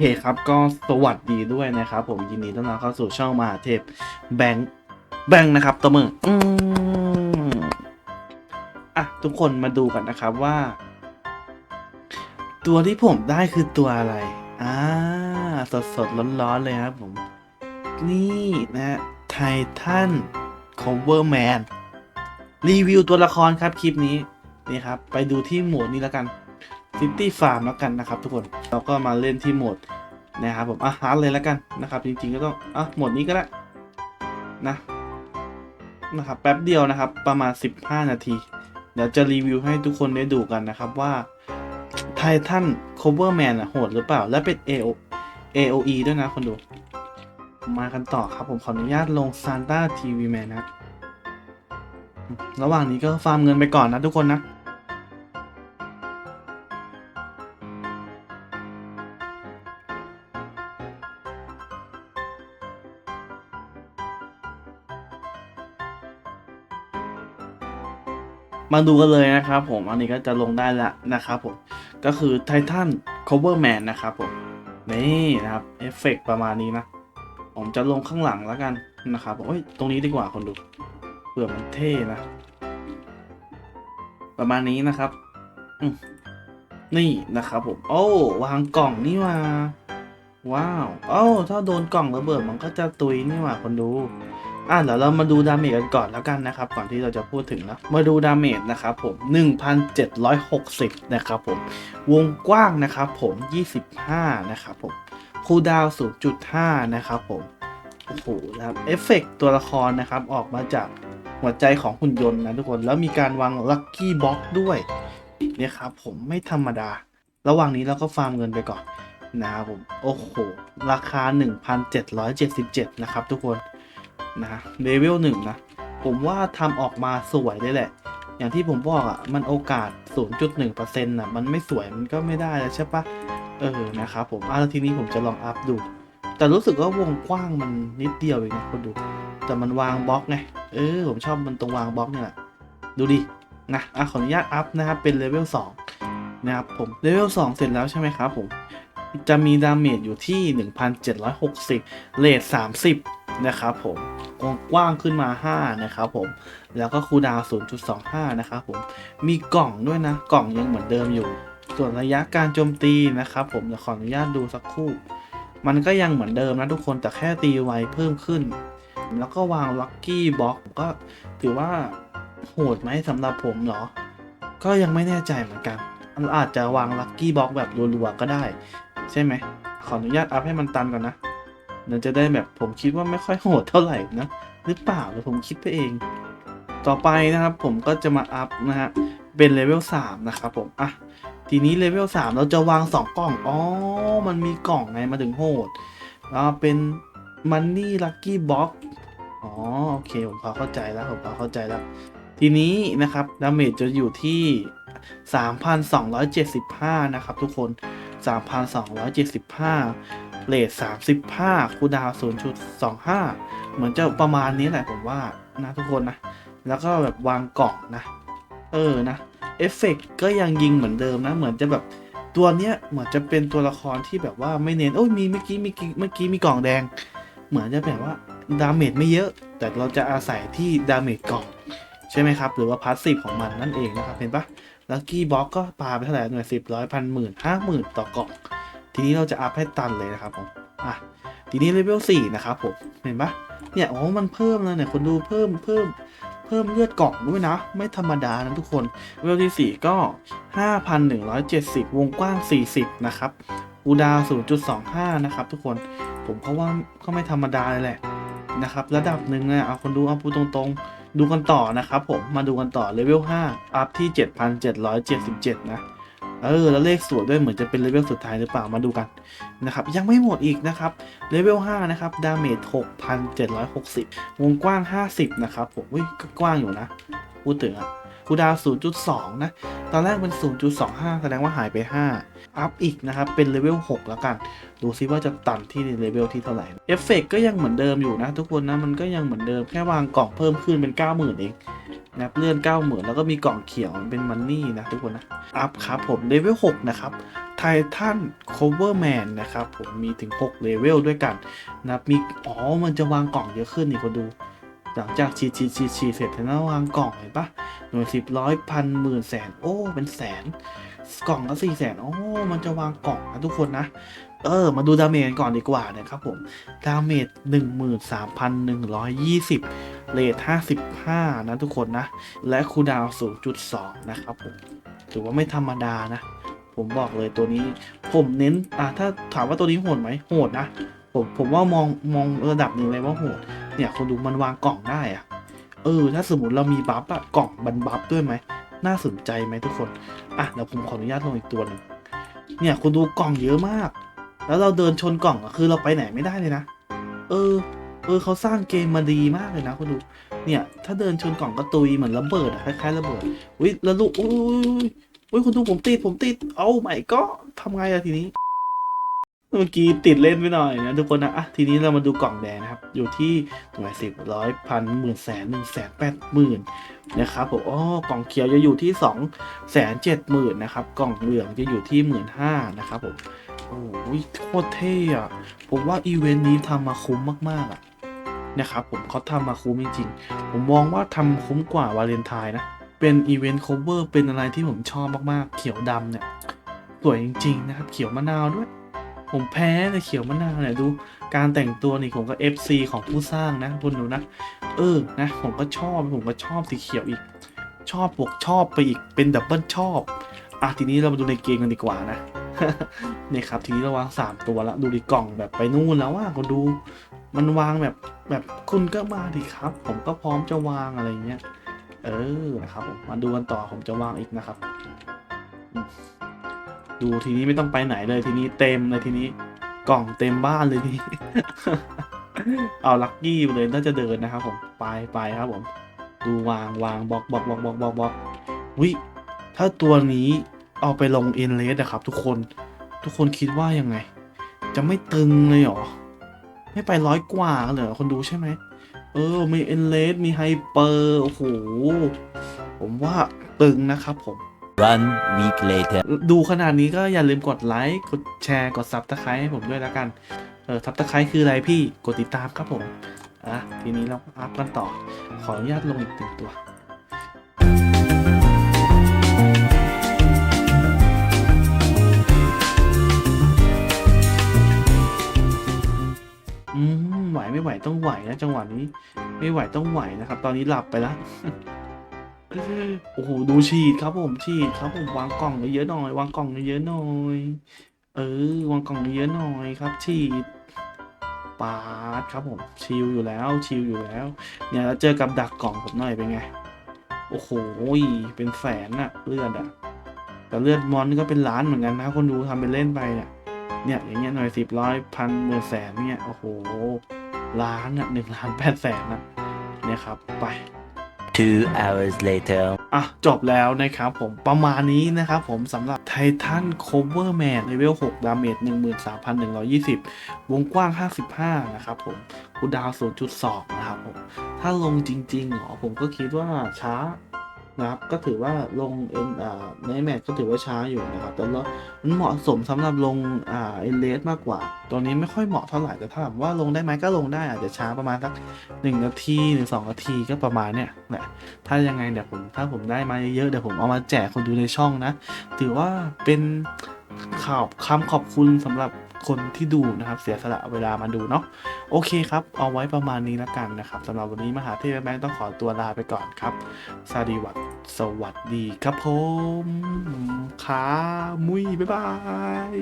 คครับก็สวัสดีด้วยนะครับผมยินดีต้อนรับเข้าสู่ช่องมหาเทพแบงค์แบงค์นะครับตัวมืออืมอะทุกคนมาดูกันนะครับว่า ตัวที่ผมได้คือตัวอะไรอ่าสดสดร้อนร้อนๆเลยครับผม นี่นะไททัน cover man รีวิวตัวละครครับคลิปนี้นี่ครับ ไปดูที่โหมดนี้แล้วกัน City Farm แล้วกันนะครับทุกคน เราก็มาเล่นที่โหมด นะครับผมอะฮาร์ดเลยแล้วกันนะครับ จริงๆก็ต้องอะหมดนี้ก็ได้นะนะครับแป๊บเดียวนะครับประมาณ 15 นาที เดี๋ยวจะรีวิวให้ทุกคนได้ดูกันนะครับว่าไททัน Coverman อะโหดหรือเปล่า และเป็น AO AOE ด้วยนะคนดู มากันต่อครับผมขออนุญาตลง Santa TV Man นะ ระหว่างนี้ก็ฟาร์มเงินไปก่อนนะทุกคนนะ มาดูกันเลยนะครับผมอันนี้ก็จะลงได้ละนะครับผมก็คือไททัน Coverman นะครับผมนี่นะครับเอฟเฟกต์ประมาณนี้นะ ผมจะลงข้างหลังแล้วกันนะครับผมเอ้ยตรงนี้ดีกว่าคนดูเผื่อมันเท่นะ ประมาณนี้นะครับนี่นะครับผมโอ้วางกล่องนี่ว่าว้าวโอ้ถ้าโดนกล่องระเบิดมันก็จะตุยนี่หว่าคนดู อะเดี๋ยวเรามาดูดาเมจกันก่อนแล้วกันนะครับ ก่อนที่เราจะพูดถึงนะมาดูดาเมจนะครับผม 1,760 นะครับผม วงกว้างนะครับผม 25 นะครับผม คูดาว 0.5 นะครับผม โอ้โหนะครับ เอฟเฟกต์ตัวละครนะครับ ออกมาจากหัวใจของหุ่นยนต์นะทุกคน แล้วมีการวางลัคกี้บ็อกด้วยเนี่ยครับผมไม่ธรรมดา ระหว่างนี้เราก็ฟาร์มเงินไปก่อนนะครับผม โอ้โห ราคา 1,777 นะครับทุกคน นะเลเวลหนึ่งนะ ผมว่าทำออกมาสวยเลยแหละ อย่างที่ผมบอกอะ่ะ มันโอกาส 0.1%น่ะ มันไม่สวยมันก็ไม่ได้แล้วใช่ปะเออ นะครับผมอะแล้วทีนี้ผมจะลองอัพดู แต่รู้สึกว่าวงกว้างมันนิดเดียวเองนะคนดู แต่มันวางบล็อกไง เออ ผมชอบมันตรงวางบล็อกเนี่ยแหละ ดูดิ นะอะขออนุญาตอัพนะครับ เป็นเลเวล2นะครับผม เลเวล2เสร็จแล้วใช่ไหมครับผม จะมีดาเมจอยู่ที่ 1,760 เลท30 นะครับผมกว้างขึ้นมา 5 นะครับผม แล้วก็คูดาวน์0.25 นะครับผม มีกล่องด้วยนะ กล่องยังเหมือนเดิมอยู่ ส่วนระยะการโจมตีนะครับผมเดี๋ยวขออนุญาตดูสักครู่ มันก็ยังเหมือนเดิมนะทุกคน แต่แค่ตีไวเพิ่มขึ้น แล้วก็วางลัคกี้บ็อกก็ถือว่าโหดไหมสำหรับผมเหรอ ก็ยังไม่แน่ใจเหมือนกันอาจจะวางลัคกี้บ็อกแบบรัวๆก็ได้ ใช่ไหม ขออนุญาตอัพให้มันตันก่อนนะเดี๋ยวจะได้แบบผมคิดว่าไม่ค่อยโหดเท่าไหร่นะ หรือเปล่าหรือผมคิดไปเอง ต่อไปนะครับผมก็จะมาอัพนะฮะเป็นเลเวล3นะครับผมอะทีนี้เลเวล3เราจะวาง 2 กล่อง อ๋อ มันมีกล่องไงมาถึงโหดแล้วเป็นมันนี่ลัคกี้บ็อกอ๋อ โอเค ผมพอเข้าใจแล้ว ผมพอเข้าใจแล้ว ทีนี้นะครับดาเมจจะอยู่ที่ 3,275 นะครับทุกคน 3,275เลท35คูดาวน์0.25 เหมือนจะประมาณนี้แหละผมว่านะทุกคนนะ แล้วก็แบบวางกล่องนะ เออนะ เอฟเฟกก็ยังยิงเหมือนเดิมนะ เหมือนจะแบบตัวเนี้ยเหมือนจะเป็นตัวละครที่แบบว่าไม่เน้นโอ้ยมีเมื่อกี้เมื่อกี้เมื่อกี้มีกล่องแดง เหมือนจะแบบว่าดาเมจไม่เยอะ แต่เราจะอาศัยที่ดาเมจกล่อง ใช่ไหมครับ หรือว่าพาสซีฟของมันนั่นเองนะครับ เห็นปะ ลัคกี้บ็อกก็ปาไปเท่าไหร่หน่วยสิบร้อยพันหมื่นห้าหมื่นต่อกล่อง ทีนี้เราจะอัพให้ตันเลยนะครับผมอะทีนี้เลเวลสี่นะครับผมเห็นปะเนี่ยโอ้มันเพิ่มเลยเนี่ยคนดูเพิ่มเพิ่มเพิ่มเลือดกล่องด้วยนะ ไม่ธรรมดานะทุกคนเลเวลที่4ก็ 5,170 วงกว้าง 40 นะครับอูดาว 0.25 นะครับทุกคนผมก็ว่าก็ไม่ธรรมดาเลยแหละนะครับ ระดับหนึ่งเนี่ยเอาคนดูเอาพูดตรงๆ ดูกันต่อนะครับผมมาดูกันต่อเลเวล5อัพที่ 7,777 นะ เออ แล้วเลขสวยด้วยเหมือนจะเป็นเลเวลสุดท้ายหรือเปล่ามาดูกันนะครับ ยังไม่หมดอีกนะครับเลเวล5นะครับดาเมจ6,760 วงกว้าง 50 นะครับผมอุ้ยกว้างอยู่นะ พูดถึงอะ คูดาว 0.2 นะ ตอนแรกเป็น 0.25 แสดงว่าหายไป 5 อัพอีกนะครับ เป็นเลเวล 6 แล้วกัน ดูซิว่าจะตันที่เลเวลที่เท่าไหร่ เอฟเฟกก็ยังเหมือนเดิมอยู่นะ ทุกคนนะ มันก็ยังเหมือนเดิม แค่วางกล่องเพิ่มขึ้นเป็น 90,000 เองนะเลื่อน 90,000 แล้วก็มีกล่องเขียวเป็นมันนี่นะทุกคนนะ อัพครับผมเลเวล 6 นะครับไททันโคเวอร์แมนนะครับผมมีถึง 6 เลเวลด้วยกันนะมีอ๋อมันจะวางกล่องเยอะขึ้นนี่คนดู หลังจากฉีดฉีดฉีดฉีดเสร็จแล้ววางกล่องเห็นปะหน่วยสิบร้อยพันหมื่นแสน โอ้ เป็นแสน กล่องละสี่แสนโอ้ มันจะวางกล่องนะทุกคนนะ เออ มาดูดาเมจก่อนดีกว่านะครับผม ดาเมจหนึ่งหมื่นสามพันหนึ่งร้อยยี่สิบเลทห้าสิบห้านะทุกคนนะ และคูดาวศูนย์จุดสองนะครับผม ถือว่าไม่ธรรมดานะ ผมบอกเลยตัวนี้ ผมเน้น อ่าถ้าถามว่าตัวนี้โหดไหมโหดนะ ผม ผมว่ามอง มองระดับหนึ่งเลยว่าโหด เนี่ยคนดูมันวางกล่องได้อะเออ ถ้าสมมติเรามีบัฟอะกล่องบันบัฟด้วยไหมน่าสนใจไหมทุกคนอะเดี๋ยวผมขออนุญาตลงอีกตัวหนึ่งเนี่ยคุณดูกล่องเยอะมาก แล้วเราเดินชนกล่องอะคือเราไปไหนไม่ได้เลยนะ เออ เออเขาสร้างเกมมาดีมากเลยนะคุณดู เนี่ย ถ้าเดินชนกล่องก็ตุยเหมือนระเบิดอะคล้ายๆระเบิดอุ้ยแล้วลูกอุ้ยอุ้ยอุ้ยอุ้ยคุณดูผมติดผมติด เอาใหม่ก็ทำไงอะทีนี้ เมื่อกี้ติดเล่นไปหน่อยนะทุกคนนะอะทีนี้เรามาดูกล่องแดงนะครับ อยู่ที่หน่วยสิบร้อยพันหมื่นแสนหนึ่งแสนแปดหมื่นนะครับผมอ๋อกล่องเขียวจะอยู่ที่สองแสนเจ็ดหมื่นนะครับ กล่องเหลืองจะอยู่ที่หมื่นห้านะครับผมโอ้ยโคตรเท่อะผมว่าอีเวนต์นี้ทำมาคุ้มมากๆอะนะครับผมเขาทำมาคุ้มจริงๆ ผมมองว่าทำคุ้มกว่าวาเลนไทน์นะ เป็นอีเวนต์โคเวอร์เป็นอะไรที่ผมชอบมากๆ เขียวดำเนี่ย สวยจริงๆนะครับ เขียวมะนาวด้วย ผมแพ้เลยเขียวมะนาวเนี่ยดูการแต่งตัวนี่ผมก็ FC ของผู้สร้างนะคุณดูนะ เออนะ ผมก็ชอบผมก็ชอบสีเขียวอีก ชอบบวกชอบไปอีกเป็นดับเบิลชอบอะทีนี้เรามาดูในเกมกันดีกว่านะนี่ครับทีนี้เราวางสามตัวแล้วดูดิกล่องแบบไปนู่นแล้วว่าคุณดูมันวางแบบแบบคุณก็มาดิครับ ผมก็พร้อมจะวางอะไรเงี้ยเออนะครับผมมาดูกันต่อผมจะวางอีกนะครับ ดูทีนี้ไม่ต้องไปไหนเลยทีนี้เต็มเลยทีนี้ กล่องเต็มบ้านเลยทีนี้เอาลักกี้ไปเลยน่าจะเดินนะครับผมไปไปครับผม ดูวางวางบล็อกบล็อกบล็อกบล็อกบล็อกบล็อกวิถ้าตัวนี้เอาไปลงเอ็นเลสอะครับ ทุกคนทุกคนคิดว่ายังไง จะไม่ตึงเลยเหรอ ไม่ไปร้อยกว่าเลยเหรอคนดูใช่ไหมเออ มีเอ็นเลสมีไฮเปอร์โอ้โหผมว่าตึงนะครับผม One week later. ดูขนาดนี้ก็อย่าลืมกดไลค์กดแชร์กดซับสไครต์ให้ผมด้วยแล้วกัน เออซับสไครต์คืออะไรพี่กดติดตามครับผม อะ ทีนี้เราอัพกันต่อ ขออนุญาตลงอีกหนึ่งตัวอืมไหวไม่ไหวต้องไหวนะจังหวะนี้ ไม่ไหวต้องไหวนะครับ ตอนนี้หลับไปแล้ว โอ้โหดูฉีดครับผมฉีดครับผมวางกล่องเยอะๆหน่อยวางกล่องเยอะๆหน่อย เออวางกล่องเยอะๆหน่อยครับฉีดปาดครับผมชิลอยู่แล้วชิลอยู่แล้ว เนี่ยแล้วเจอกับดักกล่องผมหน่อยเป็นไงโอ้โหเป็นแสนอะเลือดอะแต่เลือดมอนก็เป็นล้านเหมือนกันนะ คนดูทำเป็นเล่นไปเนี่ยเนี่ยอย่างเงี้ยหน่อยสิบร้อยพันหมื่นแสนเนี่ยโอ้โหล้านอะหนึ่งล้านแปดแสนอะเนี่ยครับไป Two hours later. อะ จบแล้วนะครับผมประมาณนี้นะครับผมสำหรับไททันโคเวอร์แมนเลเวล6ดาเมจ13,120 วงกว้าง 55 นะครับผมคูดาวน์0.2 นะครับผม ถ้าลงจริงๆเหรอผมก็คิดว่าช้า นะครับ ก็ถือว่าลงเอ็นอ่าในแมทก็ถือว่าช้าอยู่นะครับ แต่ว่ามันเหมาะสมสำหรับลงอ่าเอ็นเลสมากกว่า ตัวนี้ไม่ค่อยเหมาะเท่าไหร่แต่ถ้าถามว่าลงได้ไหมก็ลงได้อาจจะช้าประมาณสักหนึ่งนาทีหรือสองนาทีก็ประมาณเนี้ยแหละถ้ายังไงเดี๋ยวผมถ้าผมได้มาเยอะเดี๋ยวผมเอามาแจกคนดูในช่องนะ ถือว่าเป็นข่าวคำขอบคุณสำหรับ คนที่ดูนะครับเสียสละเวลามาดูเนาะโอเคครับ เอาไว้ประมาณนี้แล้วกันนะครับสำหรับวันนี้มหาเทพแบงค์ต้องขอตัวลาไปก่อนครับสวัสดีวัดสวัสดีครับผมขามุยบ๊ายบาย